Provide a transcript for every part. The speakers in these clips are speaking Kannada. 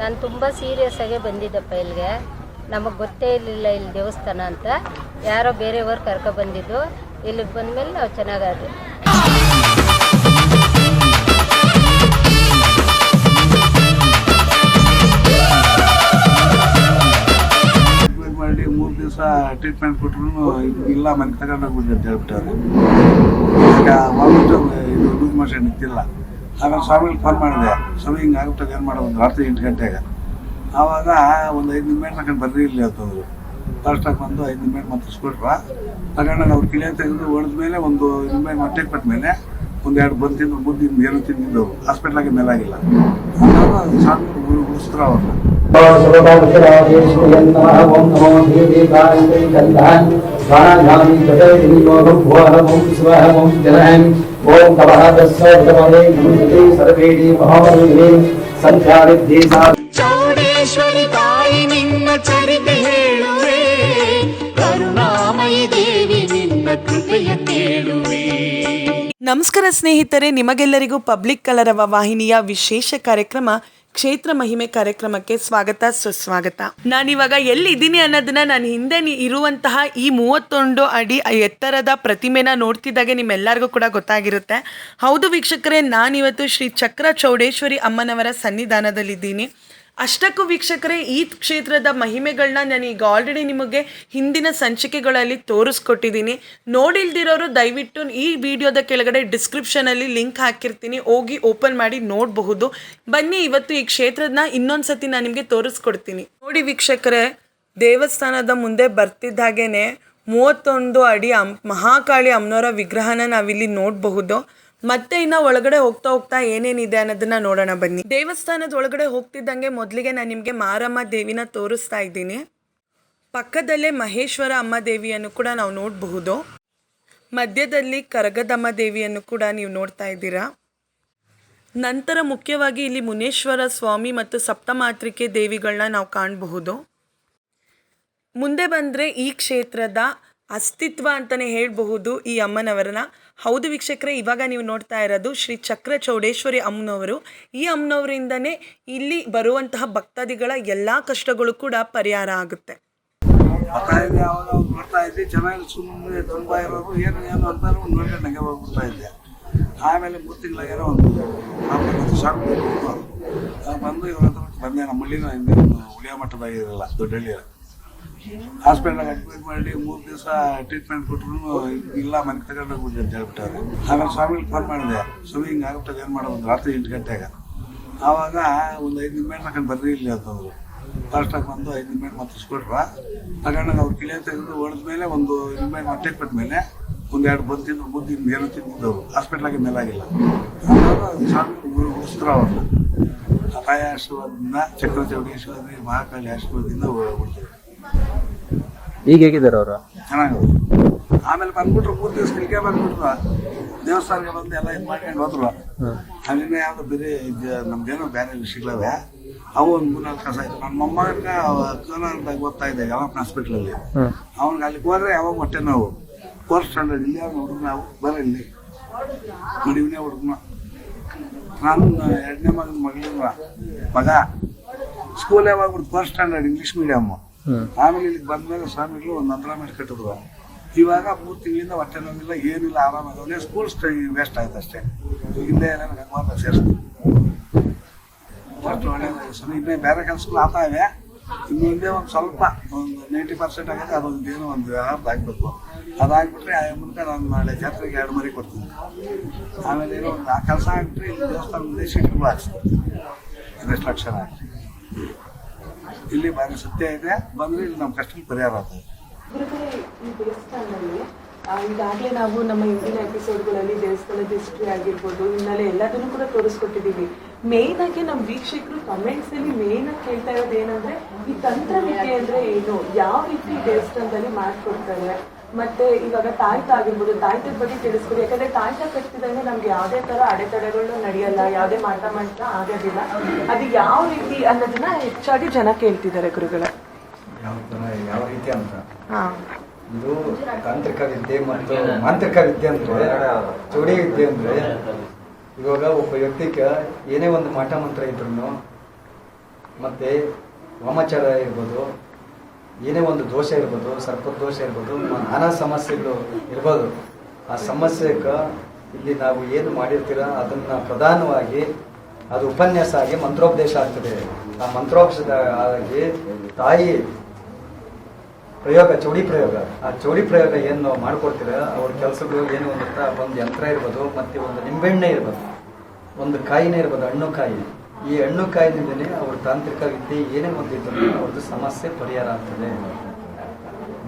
ನಾನು ತುಂಬ ಸೀರಿಯಸ್ ಆಗಿ ಬಂದಿದ್ದಪ್ಪ ಇಲ್ಲಿಗೆ ನಮಗೆ ಗೊತ್ತೇ ಇರಲಿಲ್ಲ ಇಲ್ಲಿ ದೇವಸ್ಥಾನ ಅಂತ. ಯಾರೋ ಬೇರೆಯವರು ಕರ್ಕೊ ಬಂದಿದ್ದು. ಇಲ್ಲಿಗೆ ಬಂದಮೇಲೆ ನಾವು ಚೆನ್ನಾಗಾದ್ವಿ. ಮಾಡಿ ಮೂರು ಟ್ರೀಟ್ಮೆಂಟ್ ಕೊಟ್ರು ಇಲ್ಲ, ಮನೆ ತಗೊಂಡೋಗ್ಬಿಟ್ಟು ಅಂತ ಹೇಳ್ಬಿಟ್ಟು ಈಗ ವಾಮಿಟ್ ಇದು ಲೂಸ್ ಮೋಷನ್ ಇದ್ದಿಲ್ಲ ಆಮೇಲೆ ಸ್ವಾಮಿ ಫೋನ್ ಮಾಡಿದೆ. ಸ್ವಾಮಿ, ಹಿಂಗೆ ಆಗ್ಬಿಟ್ಟಾಗ ಏನು ಮಾಡೋದು? ಒಂದು ರಾತ್ರಿ ಎಂಟು ಗಂಟೆಗೆ ಆವಾಗ ಒಂದು ಐದು ನಿಮಿಷ ತಗೊಂಡು ಬರ್ರಿ ಇಲ್ಲಿ ಅಂತಂದ್ರು ಫಸ್ಟಾಗಿ ಬಂದು ಐದು ನಿಮಿಷ ಮತ್ತಿಸ್ಕೊಟ್ರ ತಗೊಂಡಾಗ ಅವ್ರು ಕಿಳಿಯ ತೆಗೆದು ಹೊಡೆದ ಮೇಲೆ ಒಂದು ನಿಮಿಷ ಮೊಟ್ಟೆಗೆ ಕೊಟ್ಟ ಮೇಲೆ ಒಂದು ಎರಡು ಬಂದು ತಿಂದು ಮುದ್ದು ಏನು ತಿಂದಿದ್ದು ಹಾಸ್ಪಿಟ್ಲಾಗೆ ಮೇಲಾಗಿಲ್ಲ. ಆವಾಗ ಸ್ವಾಮಿ ಅವ್ರನ್ನ. ಸಂಖ್ಯಾವಿದ್ಯೆ ಚೌಡೇಶ್ವರಿ ತಾಯಿ ನಿನ್ನ ಚರಿತೆ ಹೇಳುವೆ. ಕರುಣಾಮಯಿ ದೇವಿ ನಿನ್ನ ಕೃಪೆಯ ಕೇಳುವೆ. ನಮಸ್ಕಾರ ಸ್ನೇಹಿತರೆ ನಿಮಗೆಲ್ಲರಿಗೂ ಪಬ್ಲಿಕ್ ಕಲರವ ವಾಹಿನಿಯ ವಿಶೇಷ ಕಾರ್ಯಕ್ರಮ ಕ್ಷೇತ್ರ ಮಹಿಮೆ ಕಾರ್ಯಕ್ರಮಕ್ಕೆ ಸ್ವಾಗತ, ಸುಸ್ವಾಗತ. ನಾನಿವಾಗ ಎಲ್ಲಿದ್ದೀನಿ ಅನ್ನೋದನ್ನ ನಾನು ಹಿಂದೆ ಇರುವಂತಹ ಈ ಮೂವತ್ತೊಂದು ಅಡಿ ಎತ್ತರದ ಪ್ರತಿಮೆನ ನೋಡ್ತಿದ್ದಾಗೆ ನಿಮ್ಮೆಲ್ಲರಿಗೂ ಕೂಡ ಗೊತ್ತಾಗಿರುತ್ತೆ. ಹೌದು ವೀಕ್ಷಕರೇ, ನಾನಿವತ್ತು ಶ್ರೀ ಚಕ್ರ ಚೌಡೇಶ್ವರಿ ಅಮ್ಮನವರ ಸನ್ನಿಧಾನದಲ್ಲಿದ್ದೀನಿ. ಅಷ್ಟಕ್ಕೂ ವೀಕ್ಷಕರೇ, ಈ ಕ್ಷೇತ್ರದ ಮಹಿಮೆಗಳನ್ನ ನಾನು ಈಗ ಆಲ್ರೆಡಿ ನಿಮಗೆ ಹಿಂದಿನ ಸಂಚಿಕೆಗಳಲ್ಲಿ ತೋರಿಸ್ಕೊಟ್ಟಿದ್ದೀನಿ. ನೋಡಿಲ್ದಿರೋರು ದಯವಿಟ್ಟು ಈ ವಿಡಿಯೋದ ಕೆಳಗಡೆ ಡಿಸ್ಕ್ರಿಪ್ಷನಲ್ಲಿ ಲಿಂಕ್ ಹಾಕಿರ್ತೀನಿ. ಹೋಗಿ ಓಪನ್ ಮಾಡಿ ನೋಡಬಹುದು. ಬನ್ನಿ, ಇವತ್ತು ಈ ಕ್ಷೇತ್ರದನ್ನ ಇನ್ನೊಂದು ಸತಿ ನಾನು ನಿಮಗೆ ತೋರಿಸ್ಕೊಡ್ತೀನಿ. ನೋಡಿ ವೀಕ್ಷಕರೇ, ದೇವಸ್ಥಾನದ ಮುಂದೆ ಬರ್ತಿದ್ದ ಮೂವತ್ತೊಂದು ಅಡಿ ಅಮ್ ಮಹಾಕಾಳಿ ಅಮ್ಮನವರ ವಿಗ್ರಹನ ನಾವಿಲ್ಲಿ ನೋಡಬಹುದು. ಮತ್ತೆ ಇನ್ನ ಒಳಗಡೆ ಹೋಗ್ತಾ ಹೋಗ್ತಾ ಏನೇನಿದೆ ಅನ್ನೋದನ್ನ ನೋಡೋಣ ಬನ್ನಿ. ದೇವಸ್ಥಾನದ ಒಳಗಡೆ ಹೋಗ್ತಿದ್ದಂಗೆ ಮೊದಲಿಗೆ ನಾನು ನಿಮಗೆ ಮಾರಮ್ಮ ದೇವಿನ ತೋರಿಸ್ತಾ ಇದ್ದೀನಿ. ಪಕ್ಕದಲ್ಲೇ ಮಹೇಶ್ವರ ಅಮ್ಮ ದೇವಿಯನ್ನು ಕೂಡ ನಾವು ನೋಡಬಹುದು. ಮಧ್ಯದಲ್ಲಿ ಕರಗದಮ್ಮ ದೇವಿಯನ್ನು ಕೂಡ ನೀವು ನೋಡ್ತಾ ಇದ್ದೀರಾ. ನಂತರ ಮುಖ್ಯವಾಗಿ ಇಲ್ಲಿ ಮುನೇಶ್ವರ ಸ್ವಾಮಿ ಮತ್ತು ಸಪ್ತಮಾತ್ರಿಕೆ ದೇವಿಗಳನ್ನ ನಾವು ಕಾಣಬಹುದು. ಮುಂದೆ ಬಂದರೆ ಈ ಕ್ಷೇತ್ರದ ಅಸ್ತಿತ್ವ ಅಂತಲೇ ಹೇಳಬಹುದು ಈ ಅಮ್ಮನವರನ್ನ. ಹೌದು ವೀಕ್ಷಕರೇ, ಇವಾಗ ನೀವು ನೋಡ್ತಾ ಇರೋದು ಶ್ರೀ ಚಕ್ರ ಚೌಡೇಶ್ವರಿ ಅಮ್ಮನವರು. ಈ ಅಮ್ಮನವರಿಂದನೇ ಇಲ್ಲಿ ಬರುವಂತಹ ಭಕ್ತಾದಿಗಳ ಎಲ್ಲ ಕಷ್ಟಗಳು ಕೂಡ ಪರಿಹಾರ ಆಗುತ್ತೆ. ಬರ್ತಾ ಇದ್ದೆ ಚೆನ್ನಾಗಿ ಸುಮ್ಮನೆ ತುಂಬ ಇರೋರು ಏನು ಏನು ಅಂತ ಒಂದು ನಂಗೆ ಹೋಗ್ಬಿಡ್ತಾ ಇದ್ದೆ ಆಮೇಲೆ ಮೂರು ತಿಂಗಳಾಗೇನೋ ಒಂದು ಶಾಕ್ ಬಂದು ಇವ್ರ ಹತ್ರ ಬಂದೆ, ನಮ್ಮ ಹಳ್ಳಿನ ಹಿಂದೆ ಉಳಿಯ ಮಟ್ಟದಾಗಿರಲ್ಲ ದೊಡ್ಡಹಳ್ಳಿ ಹಾಸ್ಪಿಟ್ಲಾಗ ಅಡ್ಮಿಟ್ ಮಾಡಿ ಮೂರು ದಿವಸ ಟ್ರೀಟ್ಮೆಂಟ್ ಕೊಟ್ಟರು ಇಲ್ಲ, ಮನೆ ತಗೊಂಡೋಗ್ಬಿಡಿ ಅಂತ ಹೇಳ್ಬಿಟ್ಟಾರೆ. ಆಮೇಲೆ ಸ್ವಾಮಿಗೆ ಫೋನ್ ಮಾಡಿದೆ, ಸ್ವಾಮಿ, ಹಿಂಗೆ ಆಗ್ಬಿಟ್ಟದೆ ಏನು ಮಾಡೋದು? ರಾತ್ರಿ ಎಂಟು ಗಂಟೆಗೆ. ಆವಾಗ ಒಂದು ಐದು ನಿಮಿಷ ತಗೊಂಡು ಬರ್ರಿ ಇಲ್ಲಿ ಅಂತಂದ್ರು ಫಸ್ಟಾಗಿ ಬಂದು ಐದು ನಿಮಿಷ ಮತ್ತಿಸ್ಕೊಟ್ರ ತಗೊಂಡಾಗ ಅವ್ರು ಕಿಳಿಯ ತೆಗೆದು ಹೊಡೆದ ಮೇಲೆ ಒಂದು ನಿಮಿಷ ಮತ್ತೆ ಕೊಟ್ಟ ಮೇಲೆ ಒಂದು ಎರಡು ಬುದ್ಧಿ ಏನು ತಿಂದಿದ್ದವು ಹಾಸ್ಪಿಟ್ಲಾಗೆ ಮೇಲಾಗಿಲ್ಲ ಸ್ವಾಮಿ ಉಳಿಸಿದ್ರು ಅವ್ರನ್ನ ಅಪಾಯ ಆಶೀರ್ವಾದದಿಂದ ಚಕ್ರ ಚೌಡೇಶ್ವರಿ ಮಹಾಕಾಳಿ ಆಶೀರ್ವಾದದಿಂದ ಉಳಿದ್ರು ಈಗ ಹೇಗಿದ್ದಾರೆ ಅವರು? ಚೆನ್ನಾಗಿ ಆಮೇಲೆ ಬಂದ್ಬಿಟ್ರು ಮೂರು ದಿವಸ ಇಲ್ಲಿಗೆ ಬಂದ್ಬಿಟ್ರು. ದೇವಸ್ಥಾನಕ್ಕೆ ಬಂದು ಎಲ್ಲ ಇದು ಮಾಡ್ಕೊಂಡು ಹೋದ್ರು. ಅಲ್ಲಿನ ಯಾವ್ದು ಬೇರೆ ನಮ್ಗೇನು ಬೇರೆ ವಿಷಯಗಳವೆ ಅವು ಒಂದು ಮೂರ್ನಾಲ್ಕು ಕಸ ಆಯ್ತು. ನಮ್ಮ ಮೊಮ್ಮಗನಿಗೆ ಕೋಲಾರದಾಗ ಓದ್ತಾ ಇದ್ದೆ ಹಾಸ್ಪಿಟಲ್ ಹಾಸ್ಪಿಟ್ಲಲ್ಲಿ. ಅವ್ನಿಗೆ ಅಲ್ಲಿ ಹೋದ್ರೆ ಯಾವಾಗ ಹೊಟ್ಟೆ ನಾವು. ಕೋರ್ಸ್ ಸ್ಟ್ಯಾಂಡರ್ಡ್ ಇಲ್ಲಿ ಅವ್ನು ಹುಡುಗ ನಾವು ಬರ ಇಲ್ಲಿ. ಮಡಿವನೇ ಹುಡುಗನ. ನಾನು ಎರಡನೇ ಮಗನ ಮಗಳ ಮಗ ಸ್ಕೂಲ್ ಯಾವಾಗ ಫಸ್ಟ್ ಸ್ಟ್ಯಾಂಡರ್ಡ್ ಇಂಗ್ಲೀಷ್ ಮೀಡಿಯಮ್ಮು ಆಮೇಲೆ ಇಲ್ಲಿಗೆ ಬಂದ್ಮೇಲೆ ಸ್ವಾಮಿಗಳು ಒಂದು ಮೇಲೆ ಕಟ್ಟಿದ್ರು. ಇವಾಗ ಮೂರು ತಿಂಗಳಿಂದ ಹೊಟ್ಟೆ ನೋವಿಲ್ಲ, ಏನಿಲ್ಲ ಆರಾಮಾಗವನೆ ಸ್ಕೂಲ್ ಸ್ಟೈ ವೇಸ್ಟ್ ಆಯ್ತು ಅಷ್ಟೇ. ಹಿಂದೆ ಎಲ್ಲ ಗಂಗಾವತ ಸೇರಿಸ್ತು ಸ್ವಾಮಿ. ಇನ್ನೇ ಬೇರೆ ಕೆಲಸಗಳು ಆತಾವೆ ಇನ್ನು ಹಿಂದೆ ಒಂದು ಸ್ವಲ್ಪ, ಒಂದು ನೈಂಟಿ ಪರ್ಸೆಂಟ್ ಆಗಿದೆ ಅದೊಂದು ಏನೋ ಒಂದು ವ್ಯವಹಾರ ಆಗಬೇಕು. ಅದಾಗ್ಬಿಟ್ರೆ ಆ ಮುಂದೆ ನಾನು ನಾಳೆ ಜಾತ್ರೆಗೆ ಎರಡು ಮರಿ ಕೊಡ್ತೀನಿ. ಆಮೇಲೆ ಏನೋ ಒಂದು ಆ ಕೆಲಸ ಆಗ್ಬಿಟ್ರೆ ಇಲ್ಲಿ ದೇವಸ್ಥಾನ ಮುಂದೆ ಶೀಟ್ಗಳು ಹಾಕ್ಸ್ಕೊಡ್ತೀನಿ. ಇದೆಷ್ಟು ಲಕ್ಷ ಆಗಲಿ. ಇಲ್ಲಿ ಭಾರಿ ಸತ್ಯ ಇದೆ. ಬಂದ್ರೆ ಇಲ್ಲಿ ನಮ್ಮ ಕಷ್ಟ ಪರಿಹಾರ ಆಗ್ತದೆ. ಈಗಾಗಲೇ ನಾವು ನಮ್ಮ ಹಿಂದಿನ ಎಪಿಸೋಡ್ಗಳಲ್ಲಿ ದೇವಸ್ಥಾನದ ಹಿಸ್ಟ್ರಿ ಆಗಿರ್ಬೋದು ಹಿನ್ನೆಲೆ ಎಲ್ಲದನ್ನು ಕೂಡ ತೋರಿಸ್ಕೊಟ್ಟಿದ್ದೀವಿ. ಮೇನ್ ಆಗಿ ನಮ್ಮ ವೀಕ್ಷಕರು ಕಮೆಂಟ್ಸ್ ಅಲ್ಲಿ ಮೇನ್ ಆಗಿ ಕೇಳ್ತಾ ಇರೋದು ಏನಂದ್ರೆ, ಈ ತಂತ್ರವಿದ್ಯೆ ಅಂದ್ರೆ ಏನು? ಯಾವ ರೀತಿ ದೇವಸ್ಥಾನದಲ್ಲಿ ಮಾಡ್ಕೊಡ್ತಾರೆ? ಮತ್ತೆ ಇವಾಗ ತಾಯ್ತ ಆಗಿರ್ಬೋದು ತಾಯ್ತದ ಬಗ್ಗೆ ತಿಳಿಸ್ಕೊಡಿ. ಯಾಕಂದ್ರೆ ತಾಯ್ತ ಕಟ್ತಿದಂಗೆ ನಮ್ಗೆ ಯಾವ್ದೇ ತರ ಅಡೆತಡೆಗಳು ನಡೆಯಲ್ಲ ಯಾವ್ದೇ ಮಾಟ ಮಾಡ್ತ ಆಗೋದಿಲ್ಲ. ಅದು ಯಾವ ರೀತಿ ಅನ್ನೋದನ್ನ ಹೆಚ್ಚಾಗಿ ಜನ ಕೇಳ್ತಿದ್ದಾರೆ ಗುರುಗಳ. ಯಾವ ರೀತಿ ಅಂತ? ಇದು ತಾಂತ್ರಿಕ ವಿದ್ಯೆ ಮತ್ತು ಮಾಂತ್ರಿಕ ವಿದ್ಯೆ ಅಂದ್ರೆ ಚೌಡಿ ವಿದ್ಯೆ ಅಂದ್ರೆ ಇವಾಗ ಒಬ್ಬ ವ್ಯಕ್ತಿಗೆ ಏನೇ ಒಂದು ಮಾಟ ಮಂತ್ರ ಇದ್ರು ಮತ್ತೆ ವಾಮಾಚಾರ ಇರ್ಬೋದು ಏನೇ ಒಂದು ದೋಷ ಇರ್ಬೋದು, ಸರ್ಪದ ದೋಷ ಇರ್ಬೋದು, ನಾನಾ ಸಮಸ್ಯೆಗಳು ಇರ್ಬೋದು. ಆ ಸಮಸ್ಯೆಗೆ ಇಲ್ಲಿ ನಾವು ಏನು ಮಾಡಿರ್ತೀರ, ಅದನ್ನು ಪ್ರಧಾನವಾಗಿ ಅದು ಉಪನ್ಯಾಸ ಆಗಿ ಮಂತ್ರೋಪದೇಶ ಆಗ್ತದೆ. ಆ ಮಂತ್ರೋಪದೇಶ ಆಗಿ ತಾಯಿ ಪ್ರಯೋಗ, ಚೌಡಿ ಪ್ರಯೋಗ. ಆ ಚೌಡಿ ಪ್ರಯೋಗ ಏನು ಮಾಡ್ಕೊಡ್ತೀರ, ಅವ್ರ ಕೆಲಸಗಳು ಏನು ಒಂದು ಒಂದು ಯಂತ್ರ ಇರ್ಬೋದು, ಮತ್ತು ಒಂದು ನಿಂಬೆಣ್ಣೆ ಇರ್ಬೋದು. ಒಂದು ಕಾಯಿನೇ ಇರ್ಬೋದು, ಹಣ್ಣು ಕಾಯಿ. ಈ ಹಣ್ಣು ಕಾಯ್ದಿಂದಲೇ ಅವ್ರ ತಾಂತ್ರಿಕ ವಿದ್ಯೆ ಏನೇ ಒಂದು ಇದ್ದರೂ ಅವ್ರದ್ದು ಸಮಸ್ಯೆ ಪರಿಹಾರ ಆಗ್ತದೆ.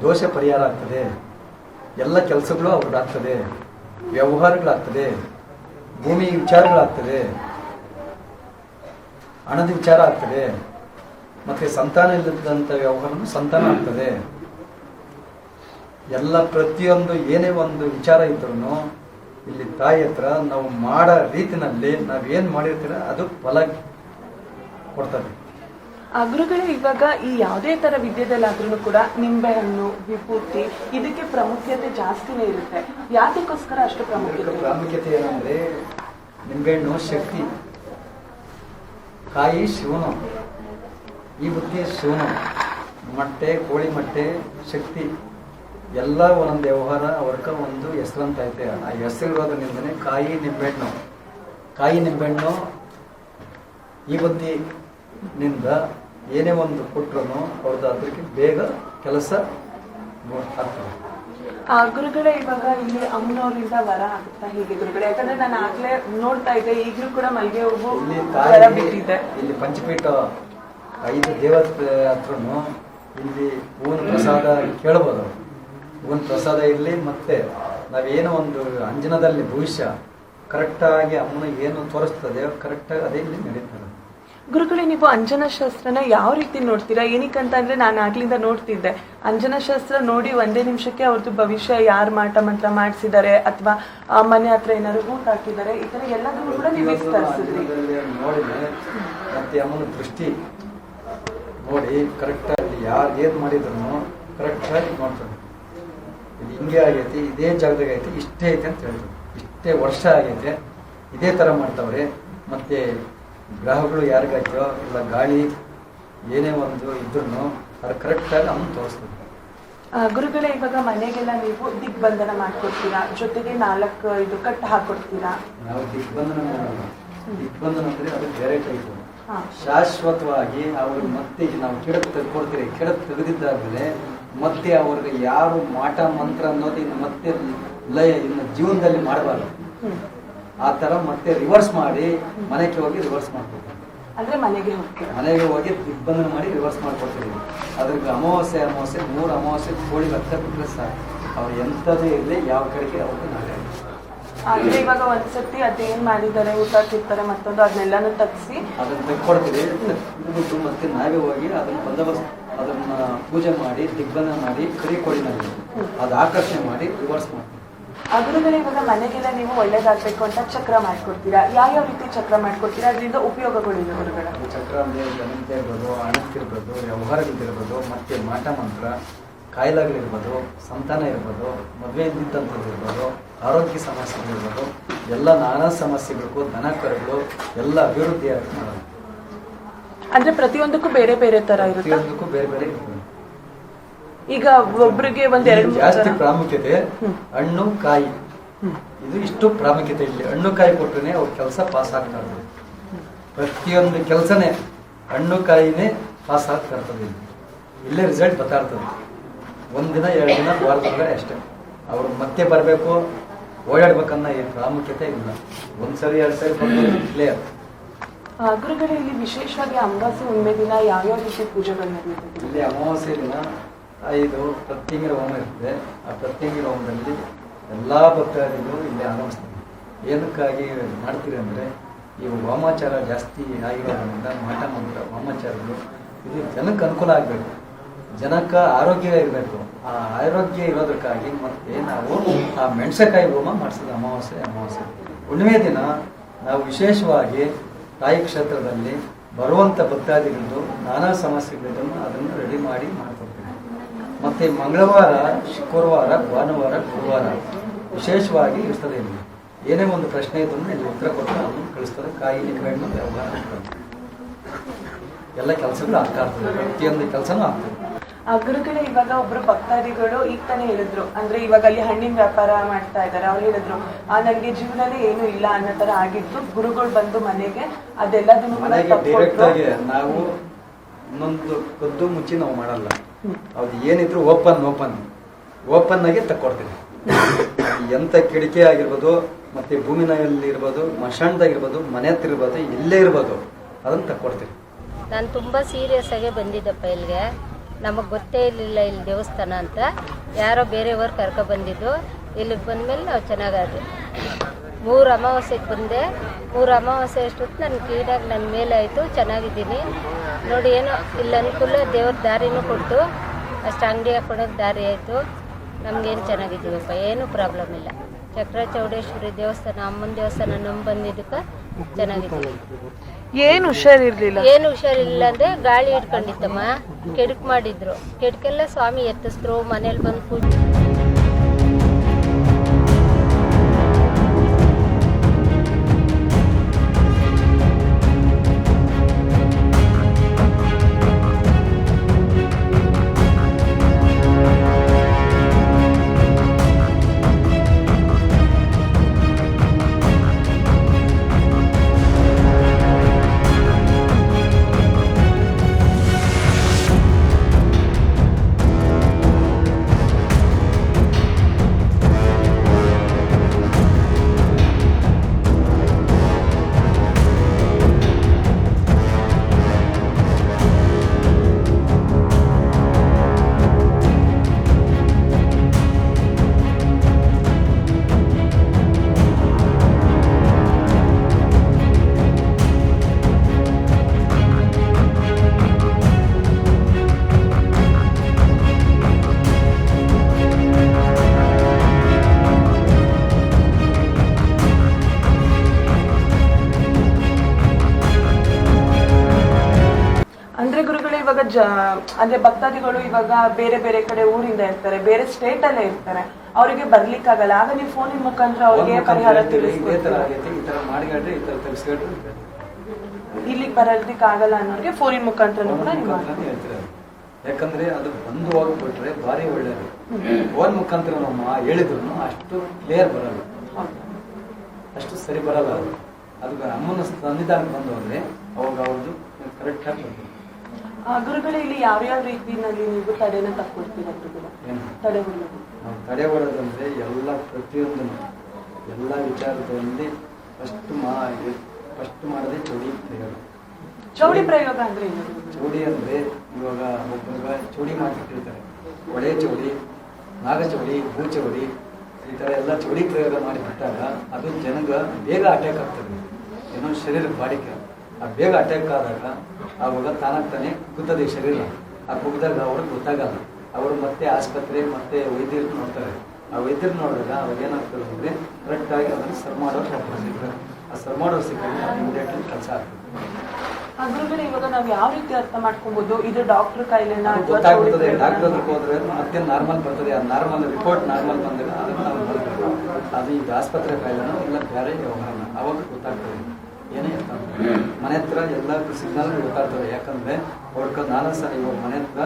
ದೋಷ ಪರಿಹಾರ ಆಗ್ತದೆ. ಎಲ್ಲ ಕೆಲಸಗಳು ಅವ್ರದ್ದಾಗ್ತದೆ. ವ್ಯವಹಾರಗಳಾಗ್ತದೆ. ಭೂಮಿ ವಿಚಾರಗಳಾಗ್ತದೆ. ಹಣದ ವಿಚಾರ ಆಗ್ತದೆ. ಮತ್ತೆ ಸಂತಾನ ಇಲ್ಲದಂಥ ವ್ಯವಹಾರವೂ ಸಂತಾನ ಆಗ್ತದೆ. ಎಲ್ಲ ಪ್ರತಿಯೊಂದು ಏನೇ ಒಂದು ವಿಚಾರ ಇದ್ರೂ ಇಲ್ಲಿ ತಾಯಿ ಹತ್ರ ನಾವು ಮಾಡೋ ರೀತಿನಲ್ಲಿ ನಾವೇನು ಮಾಡಿರ್ತೀರ ಅದು ಫಲ ಕೊಡ್ತದೆ. ಆ ಗುರುಗಳೇ ಇವಾಗ ಈ ಯಾವುದೇ ತರ ವಿದ್ಯೆದಲ್ಲಾದ್ರೂ ಕೂಡ ನಿಂಬೆಹಣ್ಣು ವಿಭೂತಿ ಇದಕ್ಕೆ ಪ್ರಾಮುಖ್ಯತೆ ಜಾಸ್ತಿನೇ ಇರುತ್ತೆ. ಯಾತಕ್ಕೋಸ್ಕರ ಅಷ್ಟು ಪ್ರಾಮುಖ್ಯತೆ ಪ್ರಾಮುಖ್ಯತೆ ಏನಂದ್ರೆ ನಿಂಬೆಹಣ್ಣು ಶಕ್ತಿ ಕಾಯಿ ಶಿವನು. ಈ ಬುದ್ಧಿ ಶಿವನು. ಮೊಟ್ಟೆ ಕೋಳಿ ಮೊಟ್ಟೆ ಶಕ್ತಿ. ಎಲ್ಲ ಒಂದೊಂದು ವ್ಯವಹಾರ ಅವ್ರಕ ಒಂದು ಹೆಸರಂತ ಐತೆ. ಆ ಹೆಸರಿರೋದ್ರಿಂದನೇ ಕಾಯಿ ನಿಂಬೆಹಣ್ಣು. ಕಾಯಿ ನಿಂಬೆಹಣ್ಣು ಈ ಬುದ್ಧಿನಿಂದ ಏನೇ ಒಂದು ಕೊಟ್ಟರು ಅವ್ರದ್ದು ಅದಕ್ಕೆ ಬೇಗ ಕೆಲಸ ಆಗ್ತದೆ. ಗುರುಗಳೇ ಇವಾಗ ಇಲ್ಲಿ ಅಮ್ಮನವರಿಂದ ವರ ಆಗುತ್ತಾ ಹೀಗೆ ಗುರುಗಳೇ. ಯಾಕಂದ್ರೆ ನಾನು ಆಗ್ಲೇ ನೋಡ್ತಾ ಇದ್ದೆ ಈಗಲೂ ಕೂಡ ಮಲ್ಲಿಗೆ ಹೂವು ಬಿಟ್ಟಿದೆ ಇಲ್ಲಿ ಪಂಚಪೀಠ ಐದು ದೇವತೆ ಹತ್ರನು ಇಲ್ಲಿ ಹೂವಿನ ಪ್ರಸಾದ ಕೇಳ್ಬೋದು ಹೂವಿನ ಪ್ರಸಾದ ಇರಲಿ ಮತ್ತೆ ನಾವೇನೋ ಒಂದು ಅಂಜನದಲ್ಲಿ ಭವಿಷ್ಯ ಕರೆಕ್ಟಾಗಿ ಅಮ್ಮನ ಏನು ತೋರಿಸ್ತದೆ ಕರೆಕ್ಟಾಗಿ ಅದೇ ಇಲ್ಲಿ ನಡೀತದೆ. ಗುರುಗಳೇ ನೀವು ಅಂಜನ ಶಾಸ್ತ್ರನ ಯಾವ ರೀತಿ ನೋಡ್ತೀರಾ? ಏನಕ್ಕಂತ ಅಂದ್ರೆ ನಾನು ಆಗ್ಲಿಂದ ನೋಡ್ತಿದ್ದೆ. ಅಂಜನ ಶಾಸ್ತ್ರ ನೋಡಿ ಒಂದೇ ನಿಮಿಷಕ್ಕೆ ಅವ್ರದ್ದು ಭವಿಷ್ಯ ಯಾರು ಮಾಟ ಮಂತ್ರ ಮಾಡಿಸಿದ್ದಾರೆ ಅಥವಾ ಮನೆ ಹತ್ರ ಏನಾದ್ರು ಊಟ ಹಾಕಿದ್ದಾರೆ ಈ ತರ ಎಲ್ಲದನ್ನು ಕೂಡ ನೀವು ವಿಸ್ತರಿಸಿದ್ರಿ ನೋಡಿದೆ ಮತ್ತೆ ಅಮ್ಮನ ದೃಷ್ಟಿ ನೋಡಿ ಕರೆಕ್ಟಾಗಿ ಯಾರು ಏನು ಮಾಡಿದ್ರು ಕರೆಕ್ಟಾಗಿ ನೋಡ್ತಾರೆ. ಇದು ಹಿಂಗೆ ಆಗೈತಿ ಇದೇ ಜಾಗದಾಗ ಐತಿ ಇಷ್ಟೇ ಐತೆ ಅಂತ ಹೇಳಿದ್ರು ಇಷ್ಟೇ ವರ್ಷ ಆಗೈತೆ ಇದೇ ಥರ ಮಾಡ್ತಾವ್ರೆ. ಮತ್ತು ಗ್ರಹಗಳು ಯಾರಿಗಾಯ್ತೋ ಇಲ್ಲ ಗಾಳಿ ಏನೇ ಒಂದು ಇದ್ರೂ ಅದು ಕರೆಕ್ಟಾಗಿ ತೋರಿಸ್ತದೆ ಆ, ಗುರುಗಳೇ ಇವಾಗ ಮನೆಗೆಲ್ಲ ನೀವು ದಿಗ್ಬಂಧನ ಮಾಡ್ಕೊಡ್ತೀರಾ? ಜೊತೆಗೆ ನಾಲ್ಕು ಇದು ಕಟ್ ಹಾಕೊಡ್ತೀರಾ? ನಾವು ದಿಗ್ಬಂಧನ ಮಾಡಲ್ಲ. ದಿಗ್ಬಂಧನ ಅಂದರೆ ಅದು ಬೇರೆ ಟೈಪು ಶಾಶ್ವತವಾಗಿ ಅವ್ರಿಗೆ ಮತ್ತೆ ನಾವು ಕೆಡಕ್ ತೆಗೆದುಕೊಡ್ತೀವಿ ಕೆಡಕ್ ತೆಗೆದಿದ್ದಾದ್ಮೇಲೆ ಮತ್ತೆ ಅವ್ರಿಗೆ ಯಾರು ಮಾಟ ಮಂತ್ರ ಅನ್ನೋದು ಇನ್ನು ಮತ್ತೆ ಲಯ ಇನ್ನು ಜೀವನದಲ್ಲಿ ಮಾಡಬಾರ್ದು. ಆ ತರ ಮತ್ತೆ ರಿವರ್ಸ್ ಮಾಡಿ ಮನೆಗೆ ಹೋಗಿ ರಿವರ್ಸ್ ಮಾಡ್ಕೊಡ್ತೀವಿ ಅಂದ್ರೆ ಮನೆಗೆ ಮನೆಗೆ ಹೋಗಿ ದಿಗ್ಬಂಧನ ಮಾಡಿ ರಿವರ್ಸ್ ಮಾಡ್ಕೊಡ್ತೀವಿ ಅದಕ್ಕೆ ಅಮಾವಾಸ್ಯೆ ಅಮಾವಾಸ್ಯೆ ಮೂರು ಅಮಾವಾಸ್ಯೆ ಕೋಳಿ ರಕ್ತ ಬಿಟ್ಟರೆ ಸಾಕು. ಅವ್ರು ಎಂಥದೇ ಇರಲಿ ಯಾವ ಕಡೆಗೆ ಅವ್ರಿಗೆ ನಾಳೆ ಆದ್ರೆ ಇವಾಗ ಒಂದ್ಸತಿ ಅದೇನ್ ಮಾಡಿದ್ದಾರೆ ಊಟ ತಿಂತಾರೆ ಮತ್ತೊಂದು ಅದನ್ನೆಲ್ಲಾನು ತಗ್ಸಿ. ಅದನ್ನ ತೆಗೆದ್ಬಿಟ್ಟು ಮತ್ತೆ ನಾವೇ ಹೋಗಿ ಅದನ್ನ ಬಂದೋಬಸ್ತ್ ಅದನ್ನ ಪೂಜೆ ಮಾಡಿ ದಿಗ್ಬಂಧನ ಮಾಡಿ ಕರಿ ಕೊಡಿನಲ್ಲಿ ಅದು ಆಕರ್ಷಣೆ ಮಾಡಿ ರಿವರ್ಸ್ ಮಾಡ್ತೀವಿ. ಗುರುಗಳೇ ಇವಾಗ ಮನೆಗೆಲ್ಲ ನೀವು ಒಳ್ಳೇದಾಗಬೇಕು ಅಂತ ಚಕ್ರ ಮಾಡ್ಕೊಡ್ತೀರಾ? ಯಾವ್ಯಾವ ರೀತಿ ಚಕ್ರ ಮಾಡ್ಕೊಡ್ತೀರಾ? ಅದರಿಂದ ಉಪಯೋಗಗಳಿದೆ ಅದು ಚಕ್ರ ಅಂದರೆ ಜನತೆ ಇರ್ಬೋದು ಹಣಕ್ಕಿರ್ಬೋದು ವ್ಯವಹಾರಗಳಿರ್ಬೋದು ಮತ್ತೆ ಮಾಟ ಮಂತ್ರ ಕಾಯಿಲೆಗಳಿರ್ಬೋದು ಸಂತಾನ ಇರ್ಬೋದು ಮದುವೆ ಇರ್ಬೋದು ಆರೋಗ್ಯ ಸಮಸ್ಯೆಗಳಿರ್ಬೋದು ಎಲ್ಲ ನಾನಾ ಸಮಸ್ಯೆಗಳಿಗೂ ದನ ಕರುಗಳು ಎಲ್ಲ ಅಭಿವೃದ್ಧಿ ಮಾಡೋದು. ಅಂದ್ರೆ ಪ್ರತಿಯೊಂದಕ್ಕೂ ಬೇರೆ ಬೇರೆ ತರ ಇರುತ್ತೆ? ಪ್ರತಿಯೊಂದಕ್ಕೂ ಬೇರೆ ಬೇರೆ ಇರ್ತದೆ ಈಗ ಒಬ್ರಿಗೆ ಒಂದ್ ಎರಡು ಮೂರು ಜಾಸ್ತಿ ತರ- ಪ್ರಾಮುಖ್ಯತೆ ಹಣ್ಣು ಕಾಯಿ. ಇದು ಇಷ್ಟು ಪ್ರಾಮುಖ್ಯತೆ ಇಲ್ಲಿ. ಹಣ್ಣು ಕಾಯಿ ಕೊಟ್ರೆ ಅವ್ರ ಕೆಲಸ ಪಾಸ್ ಆಗ್ತಾ ಇರ್ತದೆ ಪ್ರತಿಯೊಂದು ಕೆಲಸನೇ ಹಣ್ಣು ಕಾಯಿನೇ ಪಾಸ್ ಆಗ್ತಾ ಇರ್ತದೆ ಇಲ್ಲಿ. ಇಲ್ಲೇ ರಿಸಲ್ಟ್ ಬರ್ತಾ ಇರ್ತದೆ. ಒಂದಿನ ಎರಡು ದಿನ ಬರ್ತಾರೆ ಅಷ್ಟೇ. ಅವ್ರು ಮತ್ತೆ ಬರಬೇಕು ಓಡಾಡ್ಬೇಕನ್ನ ಈ ಪ್ರಾಮುಖ್ಯತೆ ಇಲ್ಲ. ಒಂದ್ಸರಿ ಎರಡು ಸರಿ ಬಂದ್ರೆ ಕ್ಲಿಯರ್ ಗುರುಗಳೇ, ಇಲ್ಲಿ ವಿಶೇಷವಾಗಿ ಅಮಾವಾಸ್ಯೆ ಹುಣ್ಣಿಮೆ ದಿನ ಯಾವ್ಯಾವ ರೀತಿ ಪೂಜೆಗಳು ನಡೆಯುತ್ತೆ ಇಲ್ಲಿ ಅಮಾವಾಸ್ಯ ದಿನ ಐದು ಪ್ರತ್ಯಂಗಿರ ಹೋಮ ಇರ್ತದೆ. ಆ ಪ್ರತ್ಯಂಗಿರ ಹೋಮದಲ್ಲಿ ಎಲ್ಲ ಭಕ್ತಾದಿಗಳು ಇಲ್ಲಿ ಆಗಮಿಸ್ತಾರೆ. ಏನಕ್ಕಾಗಿ ಮಾಡ್ತೀರಿ ಅಂದರೆ, ಈ ವಾಮಾಚಾರ ಜಾಸ್ತಿ ಆಗಿರೋದ್ರಿಂದ ಮಾಟ ಮಂತ್ರ ವಾಮಾಚಾರಗಳು ಇದು ಜನಕ್ಕೆ ಅನುಕೂಲ ಆಗಬೇಕು. ಜನಕ್ಕೆ ಆರೋಗ್ಯ ಇರಬೇಕು. ಆ ಆರೋಗ್ಯ ಇರೋದಕ್ಕಾಗಿ ಮತ್ತೆ ನಾವು ಆ ಮೆಣಸಕಾಯಿ ಹೋಮ ಮಾಡಿಸೋದು ಅಮಾವಾಸ್ಯೆ ಅಮಾವಾಸ್ಯೆ. ಹುಣ್ಣಿಮೆ ದಿನ ನಾವು ವಿಶೇಷವಾಗಿ ತಾಯಿ ಕ್ಷೇತ್ರದಲ್ಲಿ ಬರುವಂಥ ಭಕ್ತಾದಿಗಳು ನಾನಾ ಸಮಸ್ಯೆಗಳನ್ನು ಅದನ್ನು ರೆಡಿ ಮಾಡಿ ಮಾಡಿಕೊಡ್ತೀವಿ ಮತ್ತು ಮಂಗಳವಾರ, ಶುಕ್ರವಾರ, ಭಾನುವಾರ, ಗುರುವಾರ ವಿಶೇಷವಾಗಿ ಇರ್ತದೆ ಇಲ್ಲಿ. ಏನೇ ಒಂದು ಪ್ರಶ್ನೆ ಇದ್ರೂ ಇಲ್ಲಿ ಉತ್ತರ ಕೊಟ್ಟು ಅದನ್ನು ಕಳಿಸ್ತಾರೆ. ಕಾಯಿ ಕಣ್ಣು, ವ್ಯವಹಾರ. ಎಲ್ಲ ಕೆಲಸಗಳು ಆಗ್ತಾ ಇರ್ತದೆ. ಪ್ರತಿಯೊಂದು ಕೆಲಸನೂ ಆಗ್ತದೆ. ಗುರುಗಳೇ ಇವಾಗ ಒಬ್ರು ಭಕ್ತಾದಿಗಳು ಈಗ ತಾನೇ ಹೇಳಿದ್ರು. ಅಂದ್ರೆ ಇವಾಗ ಅಲ್ಲಿ ಹಣ್ಣಿನ ವ್ಯಾಪಾರ ಮಾಡ್ತಾ ಇದ್ದಾರೆ. ಅವ್ರು ಹೇಳಿದ್ರು ಆ ನನಗೆ ಜೀವನದಲ್ಲಿ ಏನು ಇಲ್ಲ ಅನ್ನೋ ತರ ಆಗಿತ್ತು. ಗುರುಗಳು ಬಂದು ಮನೆಗೆ ಅದೆಲ್ಲದನ್ನು ನಾವು ಇನ್ನೊಂದು ಕದ್ದು ಮುಚ್ಚಿ ನಾವು ಮಾಡಲ್ಲ. ಅದು ಏನಿದ್ರು ಓಪನ್ ಓಪನ್. ಓಪನ್ ಆಗಿ ತಕ್ಕೊಡ್ತೀವಿ. ಎಂತ ಕಿಡಿಕೆ ಆಗಿರ್ಬೋದು ಮತ್ತೆ ಭೂಮಿನಲ್ಲಿ ಇರ್ಬೋದು ಮಶಾಣದಾಗಿರ್ಬೋದು ಮನೆ ಹತ್ರ ಇರ್ಬೋದು ಇಲ್ಲೇ ಇರ್ಬೋದು ಅದನ್ನ ತಕ್ಕೊಡ್ತೀವಿ. ನಾನು ತುಂಬಾ ಸೀರಿಯಸ್ ಆಗಿ ಬಂದಿದ್ದಪ್ಪ ಇಲ್ಲಿಗೆ ನಮಗೆ ಗೊತ್ತೇ ಇರಲಿಲ್ಲ ಇಲ್ಲಿ ದೇವಸ್ಥಾನ ಅಂತ. ಯಾರೋ ಬೇರೆಯವರು ಕರ್ಕೊ ಬಂದಿದ್ದು. ಇಲ್ಲಿಗೆ ಬಂದಮೇಲೆ ನಾವು ಚೆನ್ನಾಗಾದ್ವಿ. ಮೂರು ಅಮಾವಾಸ್ಯೆಗೆ ಬಂದೆ. ಮೂರು ಅಮಾವಾಸ್ಯೆ ಅಷ್ಟೊತ್ತು ನನ್ನ ಕ್ಲೀನಾಗಿ ನನ್ನ ಮೇಲೆ ಆಯಿತು, ಚೆನ್ನಾಗಿದ್ದೀನಿ. ನೋಡಿ ಏನೋ, ಇಲ್ಲಿ ಅನುಕೂಲ ದೇವ್ರ ದಾರಿನೂ ಕೊಟ್ಟು ಅಷ್ಟು ಅಂಗಡಿ ಹಾಕೊಳಕ್ಕೆ ದಾರಿ ಆಯಿತು. ನಮಗೇನು ಚೆನ್ನಾಗಿದ್ದೀವಪ್ಪ, ಏನೂ ಪ್ರಾಬ್ಲಮ್ ಇಲ್ಲ. ಚಕ್ರ ಚೌಡೇಶ್ವರಿ ದೇವಸ್ಥಾನ, ಅಮ್ಮನ ದೇವಸ್ಥಾನ ನಮ್ಮ ಬಂದಿದ್ದಕ್ಕೆ ಚೆನ್ನಾಗಿದ್ದೀವಿ. ಏನ್ ಹುಷಾರಿರ್ಲಿಲ್ಲ. ಏನು ಹುಷಾರಿಲ್ಲ ಅಂದ್ರೆ ಗಾಳಿ ಹಿಡ್ಕೊಂಡಿತ್ತಮ್ಮ. ಕೆಡಕ್ ಮಾಡಿದ್ರು. ಕೆಡಕೆಲ್ಲ ಸ್ವಾಮಿ ಎತ್ತಿಸಿದ್ರು, ಮನೇಲಿ ಬಂದು ಪೂಜೆ ಜ ಅಂದ್ರೆ ಭಕ್ತಾದಿಗಳು ಇವಾಗ ಬೇರೆ ಬೇರೆ ಕಡೆ ಊರಿಂದ ಇರ್ತಾರೆ ಬೇರೆ ಸ್ಟೇಟ್ ಅಲ್ಲೇ ಇರ್ತಾರೆ. ಅವರಿಗೆ ಬರ್ಲಿಕ್ಕಾಗಲ್ಲ. ಆಗ ನೀವು ಫೋನಿನ ಮುಖಾಂತರ ಅವ್ರಿಗೆ ಪರಿಹಾರ ಇಲ್ಲಿಗೆ ಬರೋದಕ್ಕೆ ಆಗಲ್ಲ ಅನ್ನೋರಿಗೆ ಫೋನಿನ ಮುಖಾಂತರ ಯಾಕಂದ್ರೆ ಅದು ಬಂದು ಹೋಗ್ಬಿಟ್ರೆ ಭಾರಿ ಒಳ್ಳೇದು. ಫೋನ್ ಮುಖಾಂತರ ನಮ್ಮ ಹೇಳಿದ್ರು ಅಷ್ಟು ಕ್ಲಿಯರ್ ಬರಲ್ಲ. ಅಷ್ಟು ಸರಿ ಬರಲ್ಲ ಅದು. ಅದು ಅಮ್ಮನ ಸನ್ನಿಧಾನಕ್ಕೆ ಬಂದು ಹೋದ್ರೆ ಅವಾಗ ಅವ್ರದ್ದು ಕರೆಕ್ಟ್ ಆಗಿ ಗುರುಗಳೇ ಇಲ್ಲಿ ಯಾವ್ಯಾವ ರೀತಿಯಲ್ಲಿ ನೀವು ತಡೆನ ತಕ್ಕೊಡ್ತೀರಾ ಗುರುಗಳು ತಡೆ ಹೊಡೆಯೋದು ನಾವು ತಡೆ ಹೊಡೋದಂದ್ರೆ ಎಲ್ಲ ಪ್ರತಿಯೊಂದು ಎಲ್ಲ ವಿಚಾರದಲ್ಲಿ ಫಸ್ಟ್ ಮಾ ಫಸ್ಟ್ ಮಾಡೋದೇ ಚೌಡಿ ಪ್ರಯೋಗ. ಚೌಡಿ ಪ್ರಯೋಗ ಅಂದ್ರೆ? ಚೌಡಿ ಅಂದ್ರೆ ಇವಾಗ ಒಬ್ಬರಿಗೆ ಚೌಡಿ ಮಾಡ್ತಿರ್ತಾರೆ ಒಳೆ ಚೌಡಿ ನಾಗಚೌಡಿ ಭೂಚೌಡಿ ಈ ಥರ ಎಲ್ಲ ಚೌಡಿ ಪ್ರಯೋಗ ಮಾಡಿಬಿಟ್ಟಾಗ ಅದು ಜನಗ ಬೇಗ ಅಟ್ಯಾಕ್ ಆಗ್ತದೆ. ಏನೋ ಶರೀರ ಬಾಡಿಕೆ ಆ ಬೇಗ ಅಟ್ಯಾಕ್ ಆದಾಗ ಆವಾಗ ತಾನಾಗ್ತಾನೆ ಕುಗ್ತದೆ ಶರೀರ ಆ ಕುಗ್ದಾಗ ಅವ್ರಿಗೆ ಗೊತ್ತಾಗಲ್ಲ. ಅವರು ಮತ್ತೆ ಆಸ್ಪತ್ರೆ ಮತ್ತೆ ವೈದ್ಯರು ನೋಡ್ತಾರೆ. ಆ ವೈದ್ಯರು ನೋಡಿದಾಗ ಅವಾಗ ಏನಾಗ್ತದೆ ಅಂದರೆ ಕರೆಕ್ಟಾಗಿ ಅದನ್ನು ಸರ್ ಮಾಡೋರು ಡಾಕ್ಟರ್ ಸಿಗ್ತಾರೆ ಆ ಸರ್ ಮಾಡೋರು ಸಿಗ್ತಾರೆ ಇಮಿಡಿಯೇಟ್ಲಿ ಕೆಲಸ ಆಗ್ತದೆ. ಅದ್ರ ಇವಾಗ ನಾವು ಯಾವ ರೀತಿ ಅರ್ಥ ಮಾಡ್ಕೊಬಹುದು ಇದು ಡಾಕ್ಟರ್ ಕಾಯಿಲೆನ ಅದು ಗೊತ್ತಾಗ್ತದೆ. ಪ್ರಯೋಗನ? ಡಾಕ್ಟರ್ ಹತ್ರ ಹೋದ್ರೆ ಮತ್ತೆ ನಾರ್ಮಲ್ ಬರ್ತದೆ. ಆ ನಾರ್ಮಲ್ ರಿಪೋರ್ಟ್ ನಾರ್ಮಲ್ ಬಂದಾಗ ಅದನ್ನು ನಾವು ಅದು ಈಗ ಆಸ್ಪತ್ರೆ ಕಾಯಿಲೆನೋ ಇಲ್ಲ ಬೇರೆ ವ್ಯವಹಾರನ. ಅವಾಗ ಗೊತ್ತಾಗ್ತದೆ. ಏನೇ ಮನೆ ಹತ್ರ ಎಲ್ಲ ಸಿಗ್ನಲ್ ಗೊತ್ತಾಗ್ತದೆ ಯಾಕಂದ್ರೆ ಅವ್ರಕ ನಾನು ಸಹ ಇವಾಗ ಮನೆ ಹತ್ರ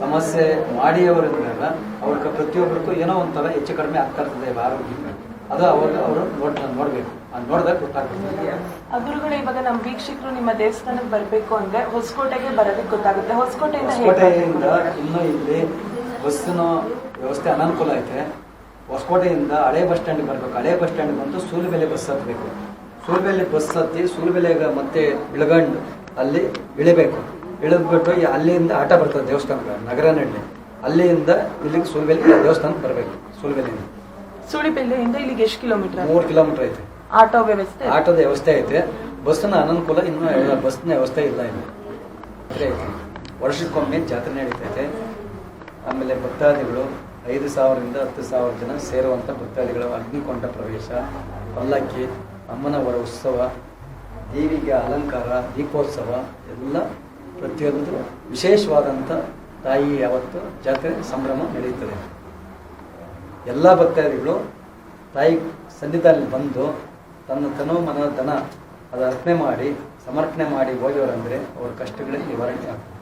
ಸಮಸ್ಯೆ ಮಾಡಿಯವರಿಂದಾಗ ಅವ್ರಕ ಪ್ರತಿಯೊಬ್ಬರಿಗೂ ಏನೋ ಒಂಥರ ಹೆಚ್ಚು ಕಡಿಮೆ ಆಗ್ತಾ ಇರ್ತದೆ ಆರೋಗ್ಯ ಅದು ಅವಾಗ ಅವರು ನೋಡ್ ನೋಡ್ಬೇಕು. ನೋಡಿದಾಗ ಗೊತ್ತಾಗುತ್ತೆ. ಗುರುಗಳು ಇವಾಗ ನಮ್ಮ ವೀಕ್ಷಕರು ನಿಮ್ಮ ದೇವಸ್ಥಾನಕ್ಕೆ ಬರಬೇಕು ಅಂದ್ರೆ ಹೊಸಕೋಟೆಗೆ ಬರೋದಕ್ಕೆ ಗೊತ್ತಾಗುತ್ತೆ. ಹೊಸಕೋಟೆಯಿಂದ ಹೊಸಕೋಟೆಯಿಂದ ಇನ್ನೂ ಇಲ್ಲಿ ಬಸ್ಸಿನ ವ್ಯವಸ್ಥೆ ಅನಾನುಕೂಲ ಐತೆ. ಹೊಸಕೋಟೆಯಿಂದ ಹಳೆ ಬಸ್ ಸ್ಟ್ಯಾಂಡ್ ಬರಬೇಕು. ಹಳೆ ಬಸ್ ಸ್ಟ್ಯಾಂಡ್ ಬಂದು ಸೂಲುಬೆಲೆ ಬಸ್ ಹತ್ತಬೇಕು ಸೂಲುಬೆಲೆ ಬಸ್ ಹತ್ತಿ ಸೂಲುಬೆಲೆಗೆ ಮತ್ತೆ ಇಳ್ಗಂಡು ಅಲ್ಲಿ ಇಳಿಬೇಕು. ಇಳಿದ್ಬಿಟ್ಟು ಅಲ್ಲಿಂದ ಆಟ ಬರ್ತದೆ ದೇವಸ್ಥಾನಕ್ಕೆ ನಗರನಹಳ್ಳಿ ಅಲ್ಲಿಂದ ಇಲ್ಲಿಗೆ ಸೂಲುಬೆಲೆ ದೇವಸ್ಥಾನಕ್ಕೆ ಬರಬೇಕು ಸೂಲುಬೆಲೆಯಿಂದ ಸುಳಿಬೆಲೆಯಿಂದ ಇಲ್ಲಿಗೆ ಎಷ್ಟು ಕಿಲೋಮೀಟರ್? ಮೂರು ಕಿಲೋಮೀಟರ್ ಐತೆ. ಆಟೋ ವ್ಯವಸ್ಥೆ? ಆಟೋದ ವ್ಯವಸ್ಥೆ ಐತೆ. ಬಸ್ಸಿನ ಅನನುಕೂಲ ಇನ್ನೂ ಇಲ್ಲ ಬಸ್ನ ವ್ಯವಸ್ಥೆ ಇಲ್ಲ ಇಲ್ಲಿ. ಜಾತ್ರೆ ಐತೆ. ವರ್ಷಕ್ಕೊಮ್ಮೆ ಜಾತ್ರೆ ನಡೀತೈತೆ ಆಮೇಲೆ ಭಕ್ತಾದಿಗಳು ಐದು ಸಾವಿರದಿಂದ ಹತ್ತು ಸಾವಿರ ಜನ ಸೇರುವಂಥ ಭಕ್ತಾದಿಗಳು ಅಗ್ನಿಕೊಂಡ ಪ್ರವೇಶ ಪಲ್ಲಕ್ಕಿ ಅಮ್ಮನವರ ಉತ್ಸವ, ದೇವಿಗೆ ಅಲಂಕಾರ, ದೀಪೋತ್ಸವ, ಎಲ್ಲ ಪ್ರತಿಯೊಂದು ವಿಶೇಷವಾದಂಥ ತಾಯಿ ಯಾವತ್ತು ಜಾತ್ರೆ ಸಂಭ್ರಮ ನಡೆಯುತ್ತದೆ. ಎಲ್ಲ ಭಕ್ತಾದಿಗಳು ತಾಯಿ ಸನ್ನಿಧಾನದಲ್ಲಿ ಬಂದು ತನ್ನ ತನೋ ಮನ ಧನ ಅದು ಅರ್ಪಣೆ ಮಾಡಿ, ಸಮರ್ಪಣೆ ಮಾಡಿ ಹೋದವರಂದರೆ ಅವರ ಕಷ್ಟಗಳಿಗೆ ನಿವಾರಣೆ ಆಗ್ತದೆ.